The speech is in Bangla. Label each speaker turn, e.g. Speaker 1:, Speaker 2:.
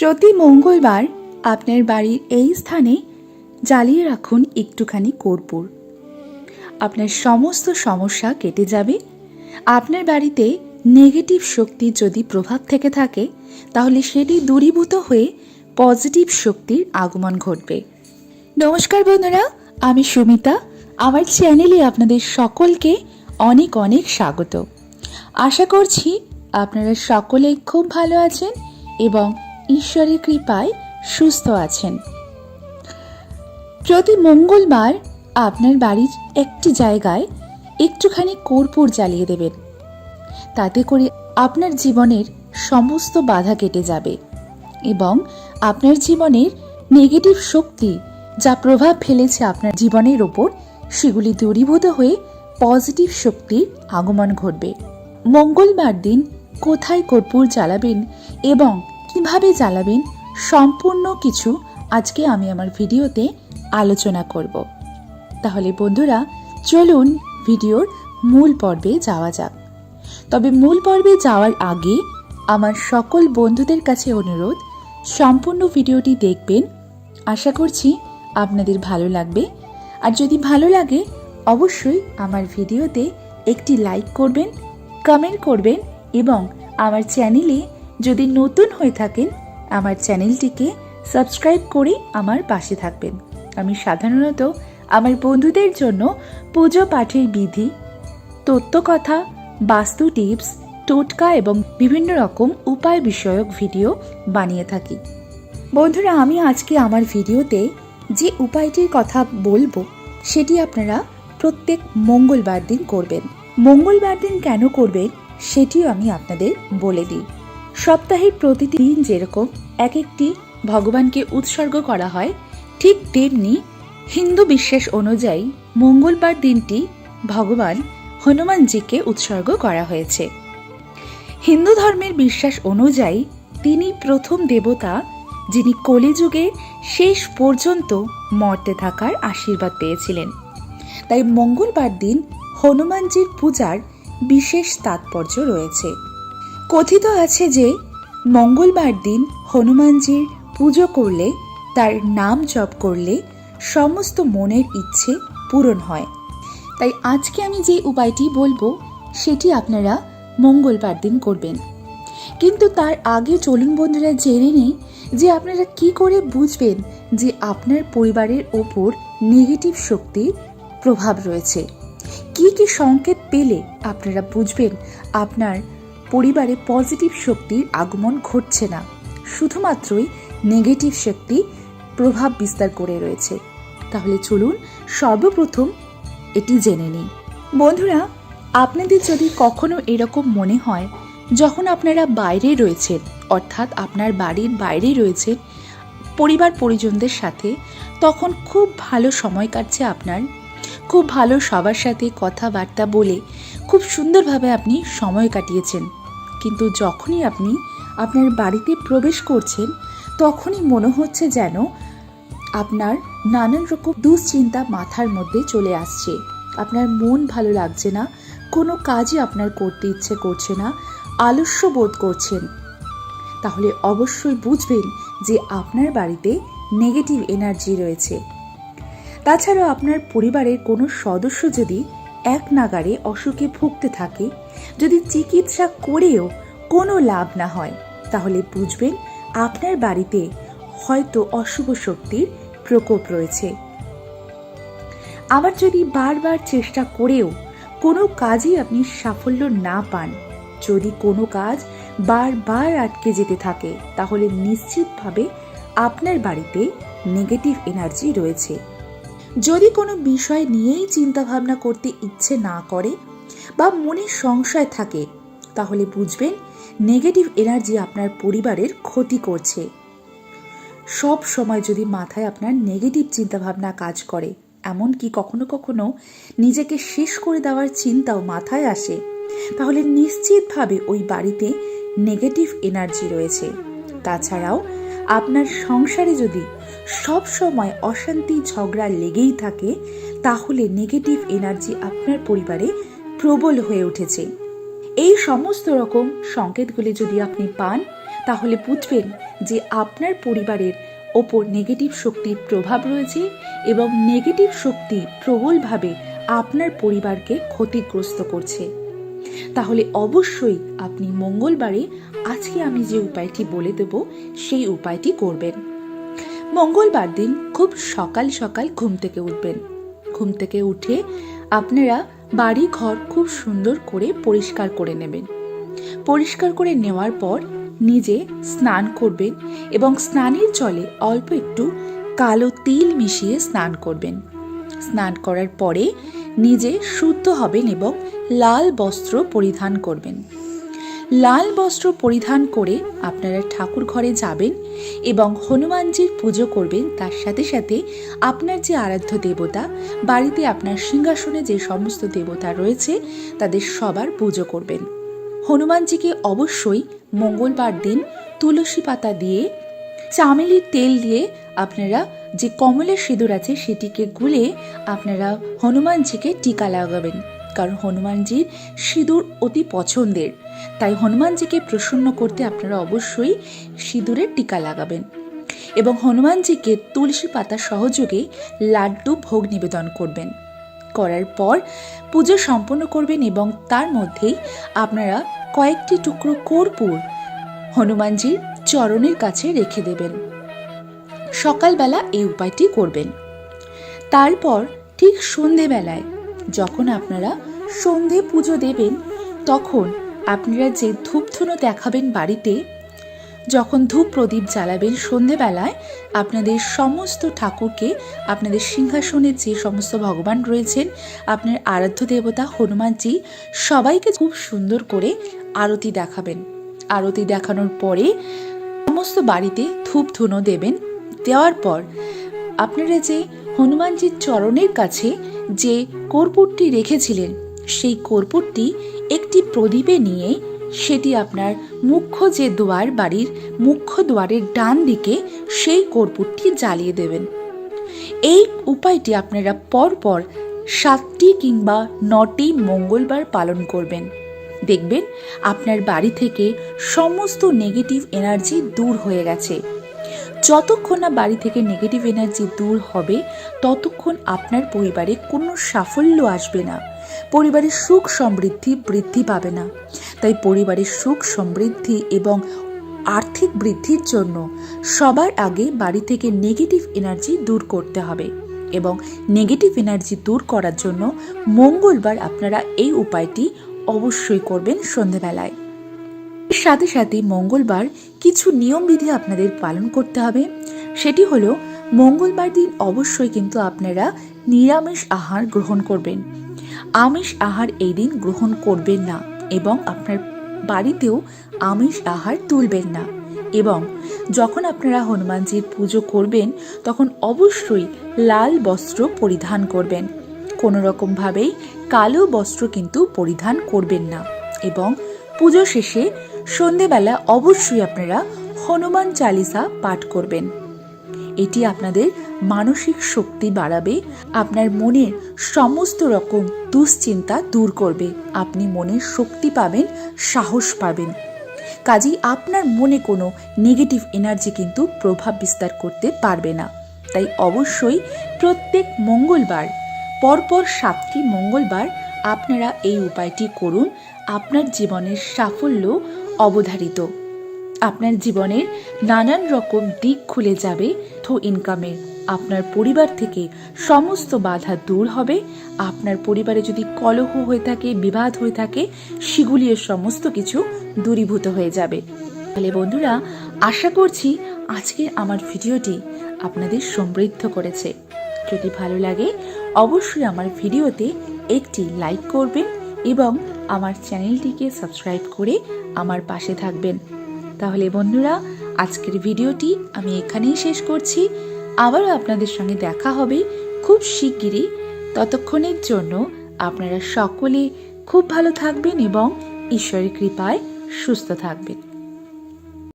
Speaker 1: প্রতি মঙ্গলবার আপনার বাড়ির এই স্থানে জ্বালিয়ে রাখুন একটুখানি কর্পূর। আপনার সমস্ত সমস্যা কেটে যাবে। আপনার বাড়িতে নেগেটিভ শক্তির যদি প্রভাব থেকে থাকে, তাহলে সেটি দূরীভূত হয়ে পজিটিভ শক্তির আগমন ঘটবে। নমস্কার বন্ধুরা, আমি সুমিতা। আমার চ্যানেলে আপনাদের সকলকে অনেক অনেক স্বাগত। আশা করছি আপনারা সকলেই খুব ভালো আছেন এবং ঈশ্বরের কৃপায় সুস্থ আছেন। প্রতি মঙ্গলবার আপনার বাড়ির একটি জায়গায় একটুখানি কর্পূর জ্বালিয়ে দেবেন। তাতে করে আপনার জীবনের সমস্ত বাধা কেটে যাবে এবং আপনার জীবনের নেগেটিভ শক্তি যা প্রভাব ফেলেছে আপনার জীবনের ওপর, সেগুলি দূরীভূত হয়ে পজিটিভ শক্তির আগমন ঘটবে। মঙ্গলবার দিন কোথায় কর্পূর জ্বালাবেন এবং কীভাবে জ্বালাবেন সম্পূর্ণ কিছু আজকে আমি আমার ভিডিওতে আলোচনা করব। তাহলে বন্ধুরা, চলুন ভিডিওর মূল পর্বে যাওয়া যাক। তবে মূল পর্বে যাওয়ার আগে আমার সকল বন্ধুদের কাছে অনুরোধ, সম্পূর্ণ ভিডিওটি দেখবেন। আশা করছি আপনাদের ভালো লাগবে। আর যদি ভালো লাগে, অবশ্যই আমার ভিডিওতে একটি লাইক করবেন, কমেন্ট করবেন এবং আমার চ্যানেলে যদি নতুন হয়ে থাকেন, আমার চ্যানেলটিকে সাবস্ক্রাইব করে আমার পাশে থাকবেন। আমি সাধারণত আমার বন্ধুদের জন্য পুজো পাঠের বিধি তত্ত্বকথা বাস্তু টিপস, টোটকা এবং বিভিন্ন রকম উপায় বিষয়ক ভিডিও বানিয়ে থাকি। বন্ধুরা, আমি আজকে আমার ভিডিওতে যে উপায়টির কথা বলব, সেটি আপনারা প্রত্যেক মঙ্গলবার দিন করবেন। মঙ্গলবার দিন কেন করবেন, সেটিও আমি আপনাদের বলে দিই। সপ্তাহের প্রতিদিন যেরকম এক একটি ভগবানকে উৎসর্গ করা হয়, ঠিক তেমনি হিন্দু বিশ্বাস অনুযায়ী মঙ্গলবার দিনটি ভগবান হনুমানজিকে উৎসর্গ করা হয়েছে। হিন্দু ধর্মের বিশ্বাস অনুযায়ী তিনি প্রথম দেবতা যিনি কলিযুগে শেষ পর্যন্ত মর্তে থাকার আশীর্বাদ পেয়েছিলেন। তাই মঙ্গলবার দিন হনুমানজির পূজার বিশেষ তাৎপর্য রয়েছে। কথিত আছে যে, মঙ্গলবার দিন হনুমানজির পুজো করলে, তার নাম জপ করলে সমস্ত মনের ইচ্ছে পূরণ হয়। তাই আজকে আমি যে উপায়টি বলব, সেটি আপনারা মঙ্গলবার দিন করবেন। কিন্তু তার আগে চলুন বন্ধুরা জেনে নেই যে আপনারা কি করে বুঝবেন যে আপনার পরিবারের ওপর নেগেটিভ শক্তির প্রভাব রয়েছে। কি কি সংকেত পেলে আপনারা বুঝবেন আপনার পরিবারে পজিটিভ শক্তির আগমন ঘটছে না। শুধুমাত্রই নেগেটিভ শক্তি প্রভাব বিস্তার করে রয়েছে। তাহলে চলুন সর্বপ্রথম এটি জেনে নিই। বন্ধুরা, আপনাদের যদি কখনো এরকম মনে হয়, যখন আপনারা বাইরে রয়েছেন, অর্থাৎ আপনার বাড়ির বাইরে রয়েছেন, পরিবার পরিজনদের সাথে, তখন খুব ভালো সময় কাটছে আপনার খুব ভালো সবার সাথে কথাবার্তা বলে খুব সুন্দরভাবে আপনি সময় কাটিয়েছেন। কিন্তু যখনই আপনি আপনার বাড়িতে প্রবেশ করছেন, তখনই মনে হচ্ছে যেন আপনার নানান রকম দুশ্চিন্তা মাথার মধ্যে চলে আসছে। আপনার মন ভালো লাগছে না, কোনো কাজই আপনার করতে ইচ্ছে করছে না, আলস্য বোধ করছেন। তাহলে অবশ্যই বুঝবেন যে আপনার বাড়িতে নেগেটিভ এনার্জি রয়েছে। তাছাড়াও আপনার পরিবারের কোনো সদস্য যদি এক নাগারে অসুখে ভুগতে থাকে, যদি চিকিৎসা করেও কোনো লাভ না হয়, তাহলে বুঝবেন আপনার বাড়িতে হয়তো অশুভ শক্তির প্রকোপ রয়েছে। আবার যদি বারবার চেষ্টা করেও কোনো কাজই আপনি সাফল্য না পান, যদি কোনো কাজ বারবার আটকে যেতে থাকে, তাহলে নিশ্চিতভাবে আপনার বাড়িতে নেগেটিভ এনার্জি রয়েছে। যদি কোনো বিষয় নিয়েই চিন্তাভাবনা করতে ইচ্ছে না করে বা মনে সংশয় থাকে, তাহলে বুঝবেন নেগেটিভ এনার্জি আপনার পরিবারের ক্ষতি করছে। সব সময় যদি মাথায় আপনার নেগেটিভ চিন্তাভাবনা কাজ করে এমনকি কখনো কখনো নিজেকে শেষ করে দেওয়ার চিন্তাও মাথায় আসে, তাহলে নিশ্চিতভাবে ওই বাড়িতে নেগেটিভ এনার্জি রয়েছে। তাছাড়াও আপনার সংসারে যদি সব সময় অশান্তি, ঝগড়া লেগেই থাকে, তাহলে নেগেটিভ এনার্জি আপনার পরিবারে প্রবল হয়ে উঠেছে। এই সমস্ত রকম সংকেতগুলি যদি আপনি পান, তাহলে বুঝবেন যে আপনার পরিবারের ওপর নেগেটিভ শক্তির প্রভাব রয়েছে এবং নেগেটিভ শক্তি প্রবলভাবে আপনার পরিবারকে ক্ষতিগ্রস্ত করছে। তাহলে অবশ্যই আপনি মঙ্গলবারে আজকে আমি যে উপায়টি বলে দেব, সেই উপায়টি করবেন। মঙ্গলবার দিন খুব সকাল সকাল ঘুম থেকে উঠবেন। ঘুম থেকে উঠে আপনারা বাড়ি ঘর খুব সুন্দর করে পরিষ্কার করে নেবেন। পরিষ্কার করে নেওয়ার পর নিজে স্নান করবেন এবং স্নানের জলে অল্প একটু কালো তিল মিশিয়ে স্নান করবেন। স্নান করার পরে নিজে শুদ্ধ হবেন এবং লাল বস্ত্র পরিধান করবেন। লাল বস্ত্র পরিধান করে আপনারা ঠাকুর ঘরে যাবেন এবং হনুমানজির পুজো করবেন। তার সাথে সাথে আপনার যে আরাধ্য দেবতা, বাড়িতে আপনার সিংহাসনে যে সমস্ত দেবতা রয়েছে, তাদের সবার পুজো করবেন। হনুমানজিকে অবশ্যই মঙ্গলবার দিন তুলসী পাতা দিয়ে, চামেলির তেল দিয়ে আপনারা যে কমলের সিঁদুর আছে সেটিকে গুলে আপনারা হনুমানজিকে টিকা লাগাবেন। কারণ হনুমানজির সিঁদুর অতি পছন্দের। তাই হনুমানজিকে প্রসন্ন করতে আপনারা অবশ্যই সিঁদুরের টিকা লাগাবেন। এবং হনুমানজিকে তুলসী পাতা সহযোগে লাড্ডু ভোগ নিবেদন করবেন। করার পর পুজো সম্পন্ন করবেন এবং তার মধ্যেই আপনারা কয়েকটি টুকরো কর্পূর হনুমানজির চরণের কাছে রেখে দেবেন। সকালবেলা এই উপায়টি করবেন। তারপর ঠিক সন্ধেবেলায় যখন আপনারা সন্ধে পুজো দেবেন, তখন আপনারা যে ধূপধুনো দেখাবেন বাড়িতে, যখন ধূপ প্রদীপ জ্বালাবেন সন্ধেবেলায়, আপনাদের সমস্ত ঠাকুরকে, আপনাদের সিংহাসনে যে সমস্ত ভগবান রয়েছেন, আপনার আরাধ্য দেবতা, হনুমানজি, সবাইকে খুব সুন্দর করে আরতি দেখাবেন। আরতি দেখানোর পরে সমস্ত বাড়িতে ধূপ ধুনো দেবেন। দেওয়ার পর আপনারা যে হনুমানজির চরণের কাছে যে কর্পূরটি রেখেছিলেন, সেই কর্পূরটি একটি প্রদীপে নিয়ে সেটি আপনার মুখ্য যে দুয়ার বাড়ির মুখ্য দুয়ারের ডান দিকে সেই কর্পূরটি জ্বালিয়ে দেবেন। এই উপায়টি আপনারা পরপর সাতটি কিংবা নটি মঙ্গলবার পালন করবেন। দেখবেন আপনার বাড়ি থেকে সমস্ত নেগেটিভ এনার্জি দূর হয়ে গেছে। যতক্ষণ না বাড়ি থেকে নেগেটিভ এনার্জি দূর হবে, ততক্ষণ আপনার পরিবারে কোনো সাফল্য আসবে না। পরিবারের সুখ সমৃদ্ধি বৃদ্ধি পাবে না। তাই পরিবারের সুখ সমৃদ্ধি এবং আর্থিক বৃদ্ধির জন্য সবার আগে বাড়ি থেকে নেগেটিভ এনার্জি দূর করতে হবে এবং নেগেটিভ এনার্জি দূর করার জন্য মঙ্গলবার আপনারা এই উপায়টি অবশ্যই করবেন সন্ধেবেলায়। সাথে সাথে মঙ্গলবার কিছু নিয়মবিধি আপনাদের পালন করতে হবে। সেটি হলো, মঙ্গলবার দিন অবশ্যই কিন্তু আপনারা নিরামিষ আহার গ্রহণ করবেন। আমিষ আহার এই দিন গ্রহণ করবেন না এবং আপনার বাড়িতেও আমিষ আহার তুলবেন না। এবং যখন আপনারা হনুমানজির পুজো করবেন, তখন অবশ্যই লাল বস্ত্র পরিধান করবেন। কোনো রকমভাবেই কালো বস্ত্র কিন্তু পরিধান করবেন না। এবং পুজো শেষে সন্ধেবেলা অবশ্যই আপনারা হনুমান চালিসা পাঠ করবেন। এটি আপনাদের মানসিক শক্তি বাড়াবে, আপনার মনের সমস্ত রকম দুশ্চিন্তা দূর করবে, আপনি মনের শক্তি পাবেন, সাহস পাবেন। কাজেই আপনার মনে কোনো নেগেটিভ এনার্জি কিন্তু প্রভাব বিস্তার করতে পারবে না। তাই অবশ্যই প্রত্যেক মঙ্গলবার, পরপর সাতটি মঙ্গলবার আপনারা এই উপায়টি করুন আপনার জীবনের সাফল্য অবধারিত। আপনার জীবনের নানান রকম দিক খুলে যাবে থো ইনকামের আপনার পরিবার থেকে সমস্ত বাধা দূর হবে। আপনার পরিবারে যদি কলহ হয়ে থাকে, বিবাদ হয়ে থাকে, সেগুলিও সমস্ত কিছু দূরীভূত হয়ে যাবে। তাহলে বন্ধুরা, আশা করছি আজকের আমার ভিডিওটি আপনাদের সমৃদ্ধ করেছে। যদি ভালো লাগে, অবশ্যই আমার ভিডিওতে একটি লাইক করবেন। এবং আমার চ্যানেলটিকে সাবস্ক্রাইব করে আমার পাশে থাকবেন। তাহলে বন্ধুরা, আজকের ভিডিওটি আমি এখানেই শেষ করছি। আবারও আপনাদের সঙ্গে দেখা হবে খুব শিগগিরই। ততক্ষণের জন্য আপনারা সকলে খুব ভালো থাকবেন এবং ঈশ্বরের কৃপায় সুস্থ থাকবেন।